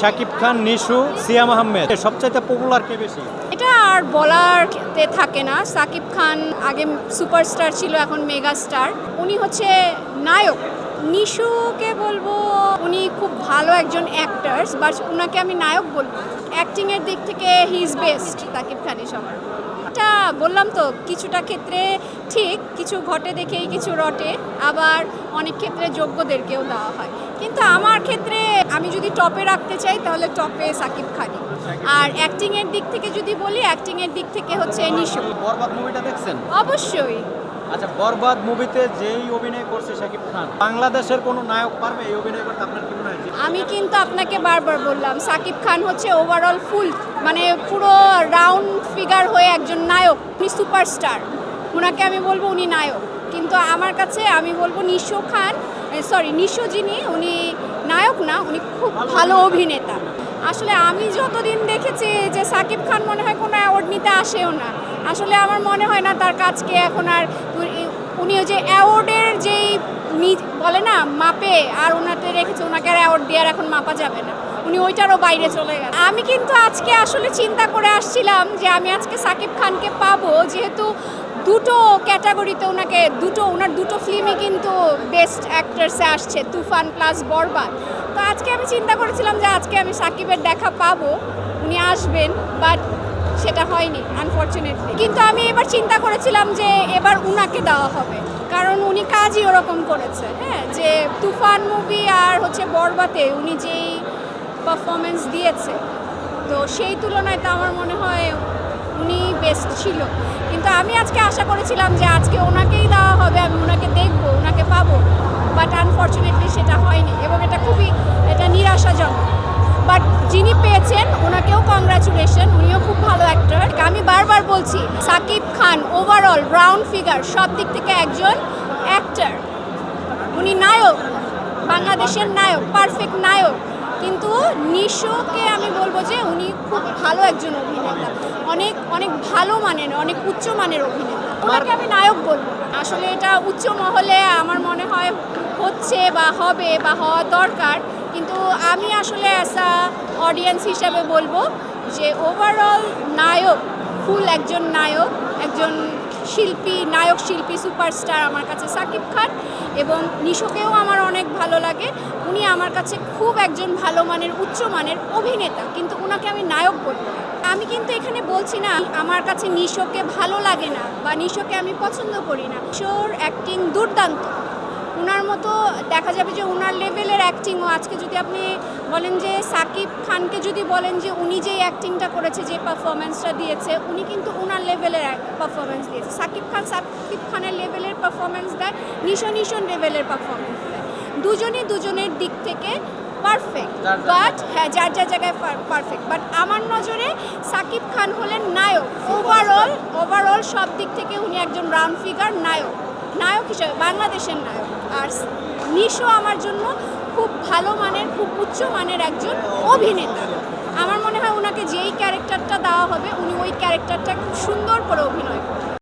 শাকিব খান, নিশু, সিয়াম আহমেদ। সবচাইতে পপুলার কে বেশি? এটা আর বলারতে থাকে না। সাকিব খান আগে সুপারস্টার ছিল, এখন মেগা স্টার উনি হচ্ছে নায়ক। নিশুকে বলব, উনি খুব ভালো একজন অ্যাক্টার্স বাট ওনাকে আমি নায়ক বলব অ্যাক্টিংয়ের দিক থেকে হি ইজ বেস্ট সাকিব খানই সবার। এটা বললাম তো কিছুটা ক্ষেত্রে ঠিক কিছু ঘটে দেখেই কিছু রটে আবার অনেক ক্ষেত্রে যোগ্যদেরকেও দেওয়া হয়। কিন্তু আমার ক্ষেত্রে আমি যদি টপে রাখতে চাই তাহলে টপে সাকিব খানি। আর অ্যাক্টিংয়ের দিক থেকে যদি বলি অ্যাক্টিংয়ের দিক থেকে হচ্ছে নিশো। অবশ্যই। আচ্ছা বরবাদ মুভিতে যেই অভিনয় করছে শাকিব খান বাংলাদেশের কোনো নায়ক পারবে এই অভিনয় করতে? আপনার কি মনে হয়? আমি কিন্তু আপনাকে বারবার বললাম সাকিব খান হচ্ছে ওভারঅল ফুল মানে পুরো রাউন্ড ফিগার হয়ে একজন নায়ক উনি সুপারস্টার ওনাকে আমি বলব উনি নায়ক। কিন্তু আমার কাছে আমি বলব নিশো খান সরি নিশো যিনি উনি নায়ক না উনি খুব ভালো অভিনেতা। আসলে আমি যতদিন দেখেছি যে সাকিব খান মনে হয় কোনো অ্যাওয়ার্ড নিতে আসেও না। আসলে আমার মনে হয় না তার কাজকে এখন আর উনি- যে অ্যাওয়ার্ডের যেই বলে না, মাপে আর ওনাতে রেখেছে, ওনাকে আর অ্যাওয়ার্ড দেওয়ার এখন মাপা যাবে না। উনি ওইটারও বাইরে চলে গেল আমি কিন্তু আজকে আসলে চিন্তা করে আসছিলাম যে আমি আজকে সাকিব খানকে পাবো, যেহেতু দুটো ক্যাটাগরিতে ওনাকে, দুটো, ওনার দুটো ফিল্মই কিন্তু বেস্ট অ্যাক্টার্সে আসছে, তুফান প্লাস বরবাদ। তো আজকে আমি চিন্তা করেছিলাম যে আজকে আমি সাকিবের দেখা পাবো, উনি আসবেন বাট সেটা হয়নি আনফর্চুনেটলি কিন্তু আমি এবার চিন্তা করেছিলাম যে এবার উনাকে দেওয়া হবে, কারণ উনি কাজই ওরকম করেছে হ্যাঁ? যে তুফান মুভি আর হচ্ছে বরবাতে উনি যেই পারফরমেন্স দিয়েছে, তো সেই তুলনায় তো আমার মনে হয় উনি বেস্ট ছিল। কিন্তু আমি আজকে আশা করেছিলাম যে আজকে ওনাকেই দেওয়া হবে, আমি ওনাকে দেখব ওনাকে যিনি পেয়েছেন, ওনাকেও কংগ্রাচুলেশন উনিও খুব ভালো অ্যাক্টর আমি বারবার বলছি, Shakib Khan overall round figure সব দিক থেকে একজন অ্যাক্টর উনি নায়ক, বাংলাদেশের নায়ক পারফেক্ট নায়ক। কিন্তু নিশোকে আমি বলব যে উনি খুব ভালো একজন অভিনেতা। অনেক অনেক ভালো মানের, অনেক উচ্চ মানের অভিনেতা। ওনাকে আমি নায়ক বলব। আসলে এটা উচ্চ মহলে আমার মনে হয় হচ্ছে বা হবে বা হওয়া দরকার। কিন্তু আমি আসলে অ্যাজ অডিয়েন্স হিসাবে বলব যে ওভারঅল নায়ক ফুল একজন নায়ক, একজন শিল্পী, নায়ক শিল্পী সুপারস্টার আমার কাছে সাকিব খান এবং নিশোকেও আমার অনেক ভালো লাগে। উনি আমার কাছে খুব একজন ভালো মানের, উচ্চ মানের অভিনেতা, কিন্তু ওনাকে আমি নায়ক বলব। আমি কিন্তু এখানে বলছি না, আমার কাছে নিশোকে ভালো লাগে না বা নিশোকে আমি পছন্দ করি না। নিশোর অ্যাক্টিং দুর্দান্ত। ওনার মতো দেখা যাবে যে ওনার লেভেলের অ্যাক্টিংও আজকে যদি আপনি বলেন যে সাকিব খানকে যদি বলেন যে উনি যে অ্যাক্টিংটা করেছে যে পারফরমেন্সটা দিয়েছে উনি কিন্তু ওনার লেভেলের পারফরমেন্স দিয়েছে। সাকিব খান সাকিব খানের লেভেলের পারফরমেন্স দেয় নিশো নিশন লেভেলের পারফরমেন্স দেয়। দুজনই দুজনের দিক থেকে পারফেক্ট বাট হ্যাঁ যার যার জায়গায় পারফেক্ট বাট আমার নজরে সাকিব খান হলেন নায়ক। ওভারঅল ওভারঅল সব দিক থেকে উনি একজন রাউন্ড ফিগার নায়ক। নায়ক হিসাবে, বাংলাদেশের নায়ক। আর নিশো আমার জন্য খুব ভালো মানের, খুব উচ্চ মানের একজন অভিনেতা। আমার মনে হয় ওনাকে যেই ক্যারেক্টারটা দেওয়া হবে, উনি ওই ক্যারেক্টারটা খুব সুন্দর করে অভিনয়